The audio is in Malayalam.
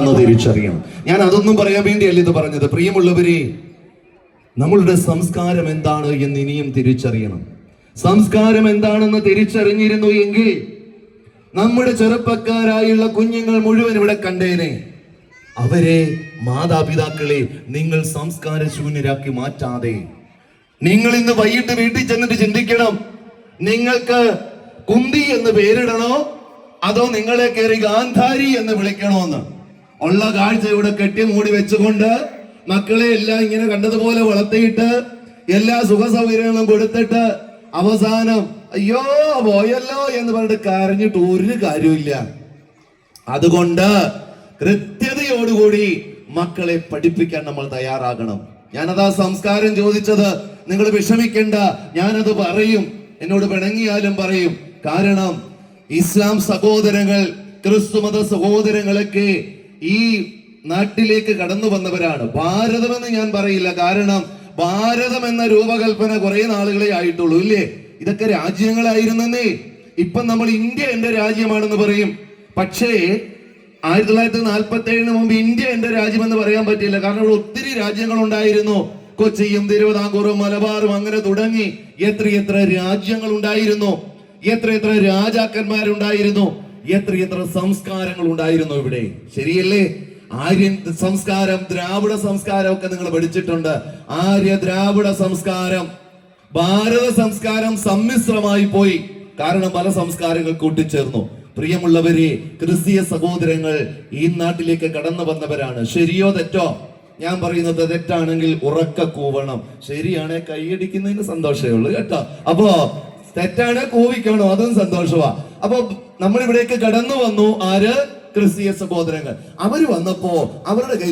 എന്ന് തിരിച്ചറിയണം. ഞാൻ അതൊന്നും പറയാൻ വേണ്ടിയല്ല ഇത് പറഞ്ഞത്. പ്രിയമുള്ളവരെ നമ്മളുടെ സംസ്കാരം എന്താണ് എന്ന് ഇനിയും തിരിച്ചറിയണം. സംസ്കാരം എന്താണെന്ന് തിരിച്ചറിഞ്ഞിരുന്നു എങ്കിൽ നമ്മുടെ ചെറുപ്പക്കാരായുള്ള കുഞ്ഞുങ്ങൾ മുഴുവൻ ഇവിടെ കണ്ടേനെ. അവരെ മാതാപിതാക്കളെ നിങ്ങൾ സംസ്കാര ശൂന്യരാക്കി മാറ്റാതെ. നിങ്ങൾ ഇന്ന് വൈകിട്ട് വീട്ടിൽ ചെന്നിട്ട് ചിന്തിക്കണം. നിങ്ങൾക്ക് കുന്തി എന്ന് പേരിടണോ? അതോ നിങ്ങളെ കയറി ഗാന്ധാരി എന്ന് വിളിക്കണോ എന്ന്? ഉള്ള കാഴ്ച ഇവിടെ കെട്ടി മൂടി വെച്ചുകൊണ്ട് മക്കളെ എല്ലാം ഇങ്ങനെ കണ്ടതുപോലെ വളർത്തിയിട്ട് എല്ലാ സുഖ സൗകര്യങ്ങളും കൊടുത്തിട്ട് അവസാനം അയ്യോ പോയല്ലോ എന്ന് പറഞ്ഞിട്ട് കരഞ്ഞിട്ട് ഒരു കാര്യമില്ല അതുകൊണ്ട് കൃത്യതയോടുകൂടി മക്കളെ പഠിപ്പിക്കാൻ നമ്മൾ തയ്യാറാകണം. ഞാനതാ സംസ്കാരം ചോദിച്ചത് നിങ്ങൾ വിഷമിക്കണ്ട ഞാനത് പറയും എന്നോട് പിണങ്ങിയാലും പറയും. കാരണം ഇസ്ലാം സഹോദരങ്ങൾ ക്രിസ്തുമത സഹോദരങ്ങളൊക്കെ ഈ നാട്ടിലേക്ക് കടന്നു വന്നവരാണ്. ഭാരതമെന്ന് ഞാൻ പറയില്ല. കാരണം ഭാരതം എന്ന രൂപകൽപ്പന കുറെ നാളുകളെ ആയിട്ടുള്ളൂ ഇല്ലേ? ഇതൊക്കെ രാജ്യങ്ങളായിരുന്നെന്നേ. ഇപ്പം നമ്മൾ ഇന്ത്യ എന്റെ രാജ്യമാണെന്ന് പറയും. പക്ഷേ ആയിരത്തി തൊള്ളായിരത്തി നാൽപ്പത്തി ഏഴിന് മുമ്പ് ഇന്ത്യ എന്റെ രാജ്യമെന്ന് പറയാൻ പറ്റില്ല. കാരണം ഇവിടെ ഒത്തിരി രാജ്യങ്ങൾ ഉണ്ടായിരുന്നു കൊച്ചിയും തിരുവിതാംകൂറും മലബാറും അങ്ങനെ തുടങ്ങി. എത്ര എത്ര രാജ്യങ്ങൾ ഉണ്ടായിരുന്നു എത്ര എത്ര രാജാക്കന്മാരുണ്ടായിരുന്നു. എത്ര എത്ര സംസ്കാരങ്ങൾ ഉണ്ടായിരുന്നു ഇവിടെ. ശരിയല്ലേ? ആര്യൻ സംസ്കാരം ദ്രാവിഡ സംസ്കാരം ഒക്കെ നിങ്ങൾ പഠിച്ചിട്ടുണ്ട്. ആര്യ ദ്രാവിഡ സംസ്കാരം ഭാരത സംസ്കാരം സമ്മിശ്രമായി പോയി. കാരണം പല സംസ്കാരങ്ങൾ കൂട്ടിച്ചേർന്നു. പ്രിയമുള്ളവരെ ക്രിസ്തീയ സഹോദരങ്ങൾ ഈ നാട്ടിലേക്ക് കടന്നു വന്നവരാണ്. ശരിയോ തെറ്റോ? ഞാൻ പറയുന്നത് തെറ്റാണെങ്കിൽ ഉറക്ക കൂവണം. ശരിയാണ് കൈയടിക്കുന്നതിന് സന്തോഷമേ ഉള്ളൂ കേട്ടോ. അപ്പോ തെറ്റാണ് കൂവിക്കണോ? അതും സന്തോഷമാ അപ്പൊ നമ്മൾ ഇവിടേക്ക് കടന്നു വന്നു ആര്? ക്രിസ്തീയ സഹോദരങ്ങൾ. അവർ വന്നപ്പോ അവരുടെ